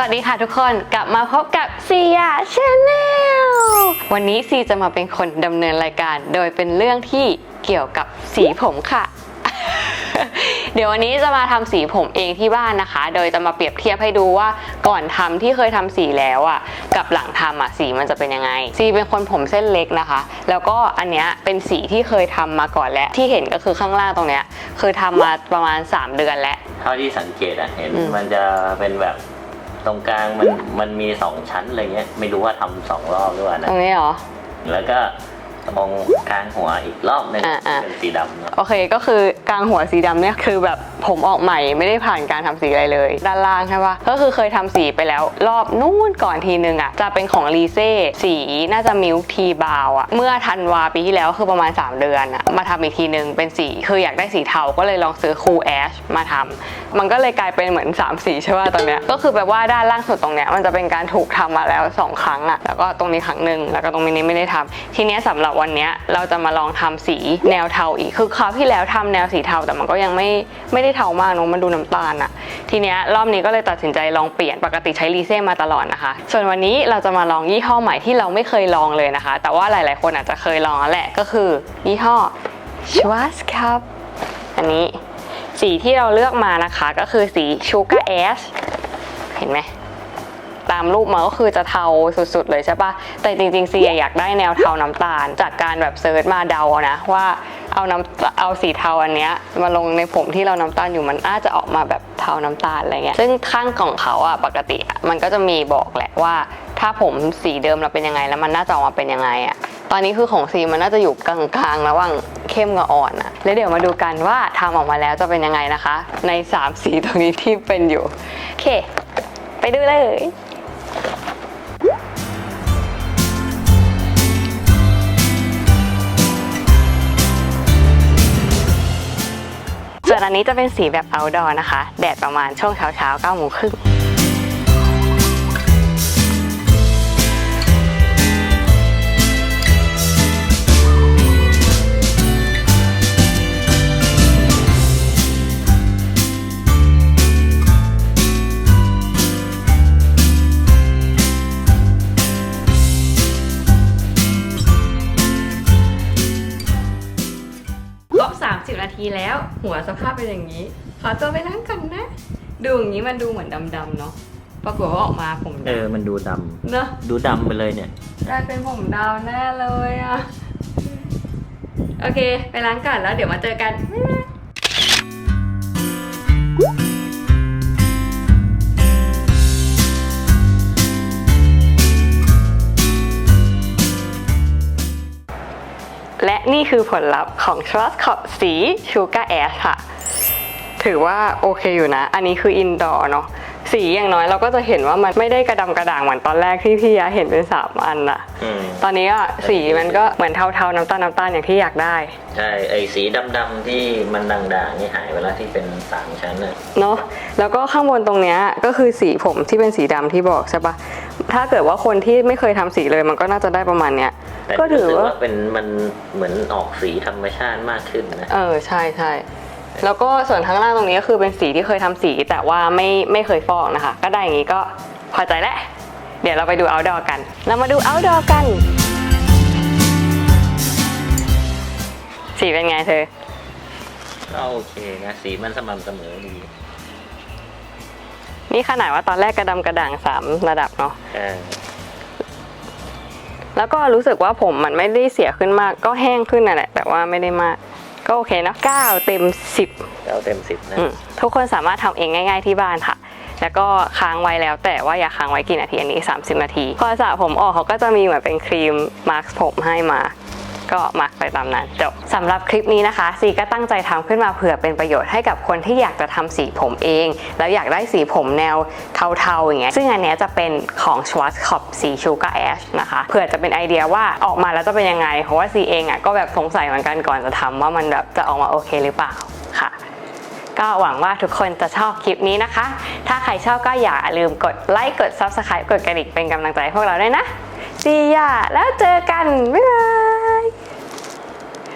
สวัสดีค่ะทุกคนกลับมาพบกับซียาชาแนลวันนี้ซีจะมาเป็นคนดำเนินรายการ โดยเป็นเรื่องที่เกี่ยวกับสีผมค่ะ เดี๋ยววันนี้จะมาทำสีผมเองที่บ้านนะคะ โดยจะมาเปรียบเทียบให้ดูว่าก่อนทำที่เคยทำสีแล้วอะกับหลังทำอะสีมันจะเป็นยังไง ซีเป็นคนผมเส้นเล็กนะคะ แล้วก็อันเนี้ยเป็นสีที่เคยทำมาก่อนแล้วที่เห็นก็คือข้างล่างตรงเนี้ยคือทำมาประมาณ 3 เดือนแล้ว เท่าที่สังเกตอะเห็นอืมมันจะเป็นแบบ ตรงกลางมันมันมีสองชั้นอะไรเงี้ย ไม่รู้ว่าทำสองรอบหรือเปล่าตนะรงนี้เหรอ แล้วก็ ตรงกลางหัวอีกรอบหนึงอ่าอ่า เป็นสีดำเนาะโอเคก็คือกลางหัวสีดำเนี่ยคือแบบผมออกใหม่ไม่ได้ผ่านการทำสีอะไรเลย ด้านล่างใช่ปะก็คือเคยทำสีไปแล้ว รอบนู่นก่อนทีนึงอะจะเป็นของรีเซ่สีน่าจะมิลทีบาวอะเมื่อธันวาปีที่แล้วคือประมาณ 3 เดือนอะมาทำอีกทีนึงเป็นสีคืออยากได้สีเทาก็เลยลองซื้อคูลแอชมาทำมันก็เลยกลายเป็นเหมือน3สีใช่ป่ะตอนเนี้ยก็คือแบบว่าด้านล่างสุดตรงเนี้ยมันจะเป็นการถูกทำมาแล้ว2ครั้งอะแล้วก็ตรงนี้ครั้งหนึ่งแล้วก็ตรงนี้ไม่ได้ทำทีเนี้ยสำหรับวันนี้เราจะมาลองทำสีแนวเทาอีก คือคราวที่แล้วทำแนวสีเทาแต่มันก็ยังไม่ไม่ได้เทามากเนอะมันดูน้ำตาลอะทีเนี้ยรอบนี้ก็เลยตัดสินใจลองเปลี่ยนปกติใช้รีเซ่มาตลอดนะคะ ส่วนวันนี้เราจะมาลองยี่ห้อใหม่ที่เราไม่เคยลองเลยนะคะ แต่ว่าหลาย ๆ คนอาจจะเคยลองแล้วแหละก็คือยี่ห้อ Schwarzkopf อันนี้สีที่เราเลือกมานะคะก็คือสี Sugar Ash เห็นไหม ตามรูปมาก็คือจะเทาสุดๆเลยใช่ปะแต่จริงๆซีอยากได้แนวเทาน้ำตาล จากการแบบเซิร์ชมาเดานะว่าเอาน้ำเอาสีเทาอันเนี้ยมาลงในผมที่เราน้ำตาลอยู่มันอาจจะออกมาแบบเทาน้ำตาลอะไรเงี้ยซึ่งข้างกล่องเขาอะปกติมันก็จะมีบอกแหละว่า ถ้าผมสีเดิมเราเป็นยังไงแล้วมันน่าจะออกมาเป็นยังไงอะตอนนี้คือของซีมันน่าจะอยู่กลางๆระหว่างเข้มกับอ่อนอะแล้วเดี๋ยวมาดูกันว่าทำออกมาแล้วจะเป็นยังไงนะคะ ในสามสีตรงนี้ที่เป็นอยู่ โอเค ไปดูเลย ส่วนอันนี้จะเป็นสีแบบ outdoor นะคะ แดดประมาณช่วงเช้าเช้าๆ9โมงครึ่ง ทีแล้ว หัวสภาพเป็นอย่างนี้ ขอตัวไปล้างกันนะ ดูอย่างนี้มันดูเหมือนดำๆเนาะปรากฏว่าออกมาผมเอดอมันดูดำำเนอะดูดำไปเลยเนี่ย กลายเป็นผมดำแน่เลยอะโอเค ไปล้างกันแล้วเดี๋ยวมาเจอกันบ๊ายบาย และนี่คือผลลัพธ์ของ s c h w a r z k o p สี Sugar Ash ค่ะ ถือว่าโอเคอยู่นะ อันนี้คืออินดอร์เนาะสีอย่างน้อยเราก็จะเห็นว่ามันไม่ได้กระดำกระด่างเหมือนตอนแรกที่พี่ยาเห็นเป็นสามอันอะอืมตอนนี้อะสีมันก็เหมือนเทาๆน้ำตาลน้ำตาลอย่างที่อยากได้ ใช่ไอสีดำๆที่มันด่างๆนี่หายไปแล้วที่เป็นสามชั้นน่ะเนาะแล้วก็ข้างบนตรงเนี้ยก็คือสีผมที่เป็นสีดำที่บอกใช่ปะถ้าเกิดว่าคนที่ไม่เคยทำสีเลยมันก็น่าจะได้ประมาณเนี้ย แต่ก็ถืรู้อสึกว่าว่า เป็นมันเหมือนออกสีธรรมชาติมากขึ้นนะ เออใช่ใช่แล้วก็ส่วนข้างล่างตรงนี้ก็คือเป็นสีที่เคยทำสี แต่ว่าไม่ไม่เคยฟอกนะคะ ก็ได้อย่างนี้ก็พอใจแล้วเดี๋ยวเราไปดู outdoor กัน เรามาดู outdoor กัน สีเป็นไงเธอ ก็โอเคนะสีมันสม่ำเสมอดีนี่ขนาดว่าตอนแรกกระดำกระด่างสามระดับเนาะ เออ แล้วก็รู้สึกว่าผมมันไม่ได้เสียขึ้นมาก ก็แห้งขึ้นนั่นแหละ แต่ว่าไม่ได้มาก ก็โอเคเนอะ9เต็ม 10เราเต็มสิบนะอืมทุกคนสามารถทำเองง่าย ๆที่บ้านค่ะ แล้วก็ค้างไว้แล้ว แต่ว่าอย่าค้างไว้กี่นาทีอันนี้ 30 นาที พอสระผมออกเขาก็จะมีเหมือนเป็นครีมมาร์คผมให้มา ก็มาร์คไปตามนั้นจบสำหรับคลิปนี้นะคะ ซีก็ตั้งใจทำขึ้นมาเผื่อเป็นประโยชน์ให้กับคนที่อยากจะทำสีผมเอง แล้วอยากได้สีผมแนวเทาๆอย่างเงี้ยซึ่งอันเนี้ยจะเป็นของ Schwarzkopf สี Sugar Ash นะคะเผื่อจะเป็นไอเดียว่าออกมาแล้วจะเป็นยังไง เพราะว่าซีเองอะก็แบบสงสัยเหมือนกันก่อนจะทำว่ามันแบบจะออกมาโอเคหรือเปล่าค่ะก็หวังว่าทุกคนจะชอบคลิปนี้นะคะ ถ้าใครชอบก็อย่าลืมกดไลค์ กด Subscribe กดกระดิ่งเป็นกำลังใจให้พวกเราด้วยนะ See ya แล้วเจอกัน บ๊ายบาย